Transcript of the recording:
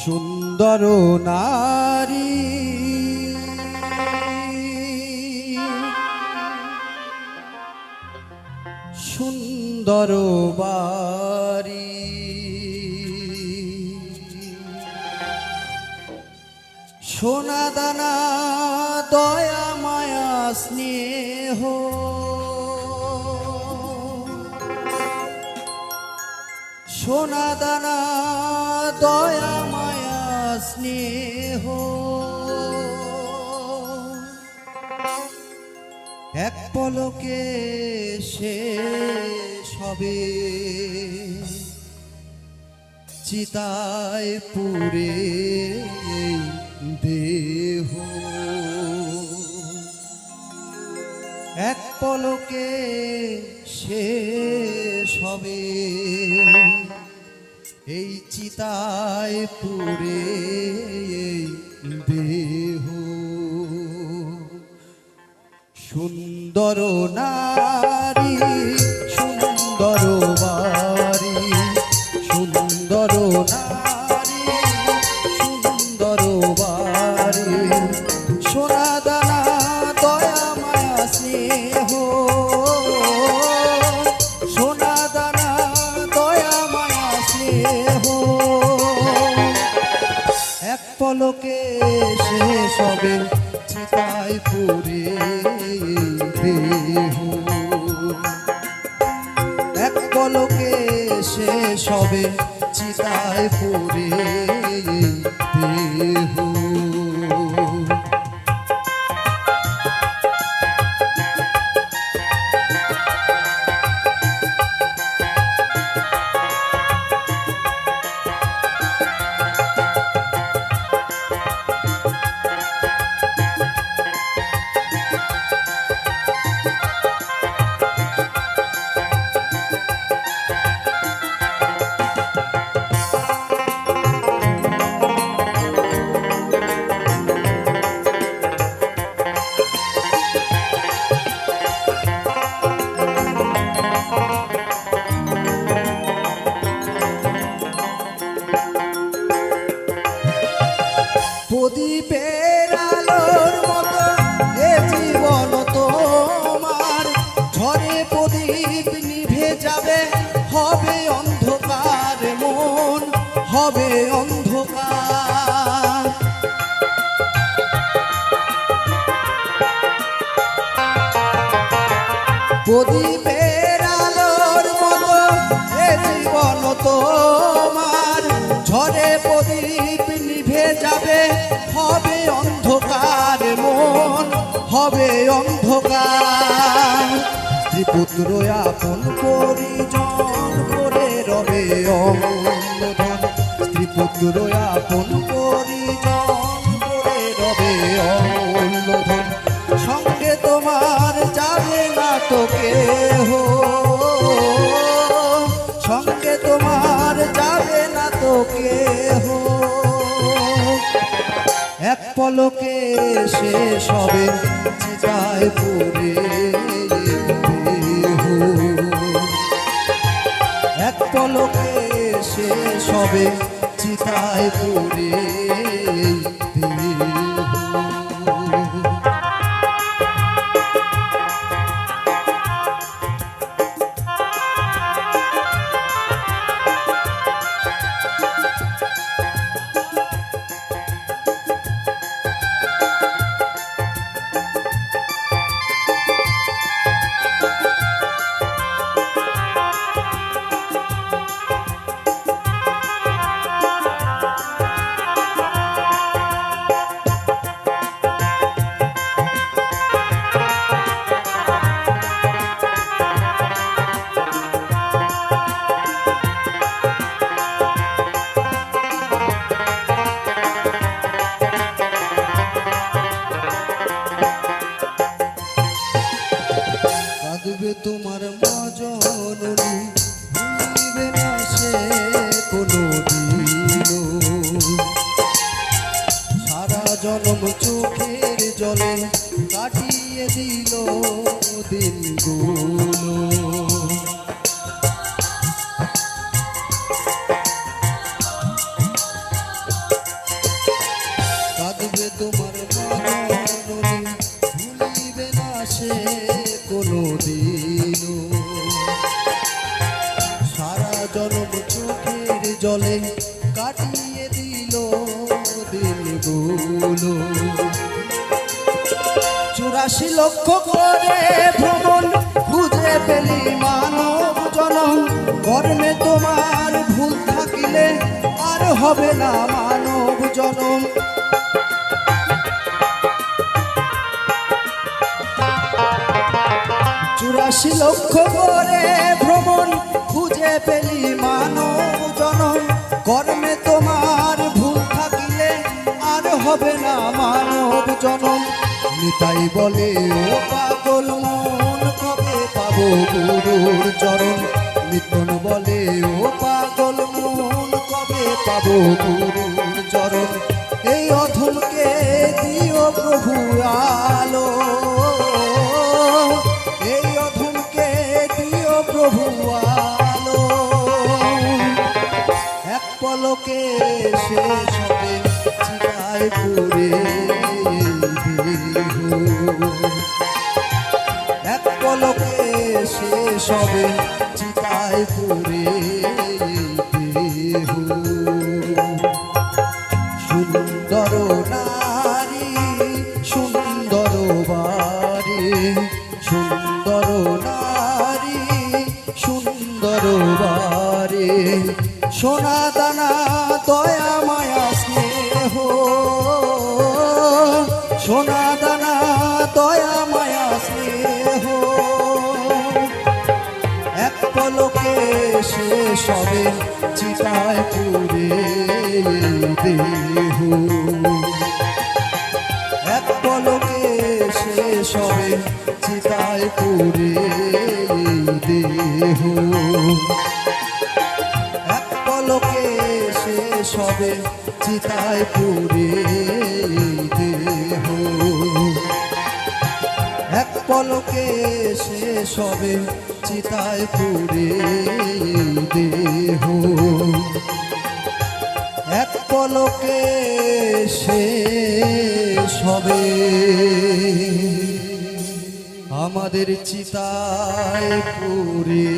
সুন্দর নারী। সুন্দর বাড়ি। সোনা দানা দয়া মায়া স্নেহ। সোনা দানা দয়া পলকে সে সবে চিতায় পুরে দেহ। এক পলকে শেষ সবে এই চিতায় পুরে দেহ। সুন্দর নারী, সুন্দর বাড়ি, সুন্দর নারী, সুন্দর বাড়ি। সোনা দানা, দয়া, মায়া, স্নেহ। সোনা দানা, দয়া, মায়া, স্নেহ। এক পলকে শেষ হবে চিতায় পুরে দেহ। এক পলকে সে সবে চিতায় পুরে দেহ। হবে অন্ধকার মন, হবে অন্ধকার। প্রদীপের আলোর মতো এ জীবন তোমার, ঝড়ে প্রদীপ নিভে যাবে, হবে অন্ধকার মন, হবে অন্ধকার। স্ত্রীপুত্র আপন করে করে রবে অমূল্যধন সঙ্গে তোমার যাবে না তো কেহ সঙ্গে তোমার যাবে না তো কেহ এক পলকে শেষ হবে চিতায় পুরে। হবে চিতায় পুরে কাঁদবে তোমার মা জননী ভুলিবে না সে কোনো সারা জনম চোখের জলে কাটিয়ে দিল দিনগুলো চুরাশি লক্ষ করে ভ্রমণ, খুঁজে পেলি মানব জনম। কর্মে তোমার ভুল থাকিলে আর হবে না মানব জনম। চুরাশি লক্ষ করে ভ্রমণ, খুঁজে পেলি মানব জনম। কর্মে তোমার ভুল থাকিলে আর হবে না মানব জনম। নিতাই বলে, ও পাগল মন কবে পাবো গুরুর চরণ? নিতন বলে, ও পাগল মন কবে পাবো গুরুর চরণ? এই অধমকে দিও প্রভু আলো। এক পলকে শেষ হবে চিতায় পুরে হবে চিতায় পুরে দেহ। এক পলকে শেষ হবে চিতায় পুরে দেহ। এক পলকে শেষ হবে চিতায় পুরে এক পলকে শেষ সবে চিতায় পুরে দেহ। এক পলকে শেষ সবে আমাদের চিতায় পুরে